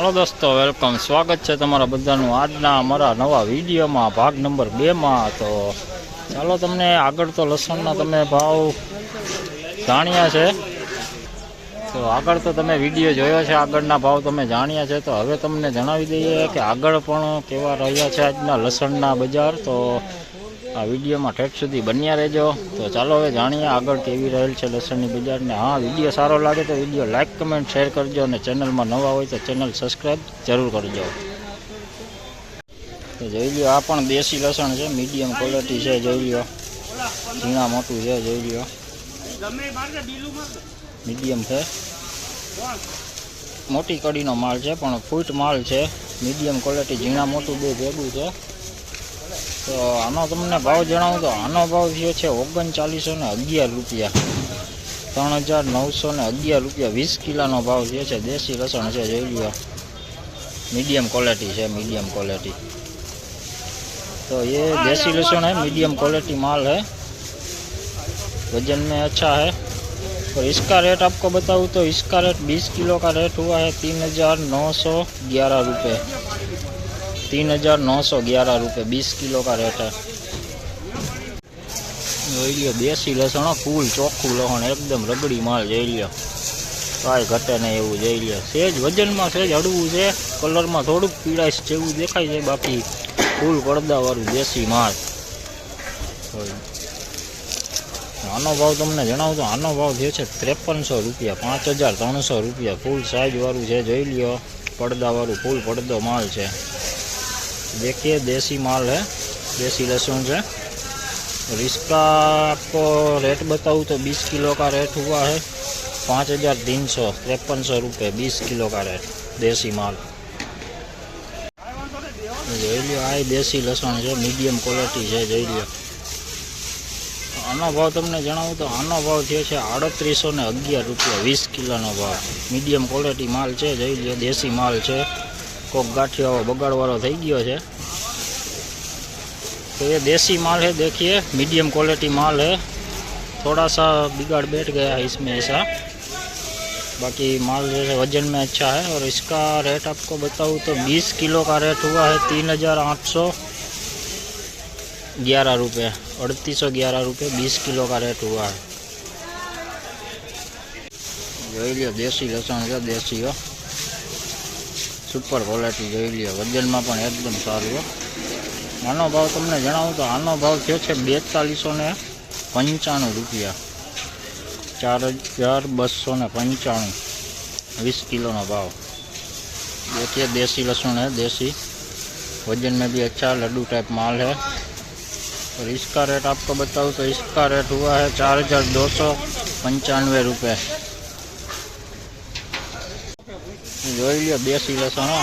હાલો દોસ્તો વેલકમ સ્વાગત છે તમારા બધાનું આજના અમારા નવા વિડીયોમાં, ભાગ નંબર બેમાં. તો ચાલો તમને આગળ તો લસણના તમે ભાવ જાણ્યા છે. તો આગળ તો તમે વીડિયો જોયો છે, આગળના ભાવ તમે જાણ્યા છે. તો હવે તમને જણાવી દઈએ કે આગળ પણ કેવા રહ્યા છે આજના લસણના બજાર. તો આ વિડીયોમાં ઠેઠ સુધી બન્યા રહેજો. તો ચાલો હવે જાણીએ આગળ કેવી રહેલ છે લસણની બજારને. હા, વીડિયો સારો લાગે તો વીડિયો લાઇક કમેન્ટ, શેર કરજો અને ચેનલમાં નવા હોય તો ચેનલ સબસ્ક્રાઈબ જરૂર કરજો. તો જોઈ લ્યો, આ પણ દેશી લસણ છે, મીડિયમ ક્વોલિટી છે, જોઈ લ્યો. ઝીણા મોટું છે, જોઈ લ્યો. મીડિયમ છે. મોટી કડીનો માલ છે, પણ ફૂટ માલ છે. મીડિયમ ક્વોલિટી ઝીણા મોટું, બે ભેગું છે. તો આનો તમને ભાવ જણાવું તો આનો ભાવ થયો છે ઓગણચાલીસો ને અગિયાર રૂપિયા ત્રણ હજાર નવસો ને અગિયાર રૂપિયા વીસ કિલોનો ભાવ થયો છે દેશી લસણ છે જોઈ લ્યો मीडियम क्वालिटी है मीडियम क्वालिटी तो ये देसी लहसुन है मीडियम क्वालिटी माल है वजन में अच्छा है और इसका रेट आपको बताऊँ तो इसका रेट 20 किलो का रेट हुआ है तीन हजार नौ सौ ग्यारह रुपये तीन हजार नौ सौ ग्यारह रुपये बीस किलो का रेट है જોઈ લ્યો દેશી લસણ હો, ફૂલ ચોખ્ખું લસણ એકદમ રગડી માલ જોઈ લ્યો કાંઈ ઘટે નહીં એવું જોઈ લ્યો સેજ વજનમાં સેજ હળવું છે કલરમાં થોડુંક પીળાશ જેવું દેખાય છે બાકી ફૂલ પડદાવાળું દેશી માલ હોય. આનો ભાવ તમને જણાવું તો આનો ભાવ થયો છે ત્રેપનસો રૂપિયા પાંચ હજાર ત્રણસો રૂપિયા ફૂલ સાઇઝવાળું છે જોઈ લ્યો પડદાવાળું ફૂલ પડદો માલ છે देखिए देसी माल है देसी लहसुन है और इसका आपको रेट बताऊँ तो 20 किलो का रेट हुआ है पाँच हजार तीन सौ तिरपन सौ रुपये बीस किलो का रेट देसी माल જોઈ લ્યો આ દેશી લસણ છે મીડિયમ ક્વોલિટી છે જોઈ લ્યો આનો ભાવ તમને જણાવું તો આનો ભાવ થયો છે આડત્રીસો ને અગિયાર રૂપિયા વીસ કિલોનો ભાવ મીડિયમ ક્વોલિટી માલ છે જોઈ લ્યો દેશી માલ છે કોક ગાંઠિયો બગાડવાળો થઈ ગયો છે तो ये देसी माल है देखिए मीडियम क्वालिटी माल है थोड़ा सा बिगाड़ बैठ गया है इसमें ऐसा बाकी माल जो है वजन में अच्छा है और इसका रेट आपको बताऊँ तो 20 किलो का रेट हुआ है तीन हज़ार आठ सौ ग्यारह रुपये अड़तीस सौ ग्यारह रुपये बीस किलो का रेट हुआ है જોઈ લ્યો દેશી લસણ છે દેશી હો સુપર ક્વોલિટી જોઈ લ્યો વજનમાં પણ એકદમ સારું હો આનો ભાવ તમને જણાવું તો આનો ભાવ થયો છે બેતાલીસો ને પંચાણું રૂપિયા ચાર હજાર બસો ને પંચાણું વીસ કિલોનો भाव देखिए देसी लहसुन है देसी वजन में भी अच्छा लड्डू टाइप माल है और इसका रेट आपको बताऊँ तो इसका रेट हुआ है चार हज़ार दो सौ पंचानवे रुपये જોઈ લ્યો દેશી લસણ હો.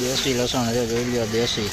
દેશી લસણ છે જોઈ લ્યો દેશી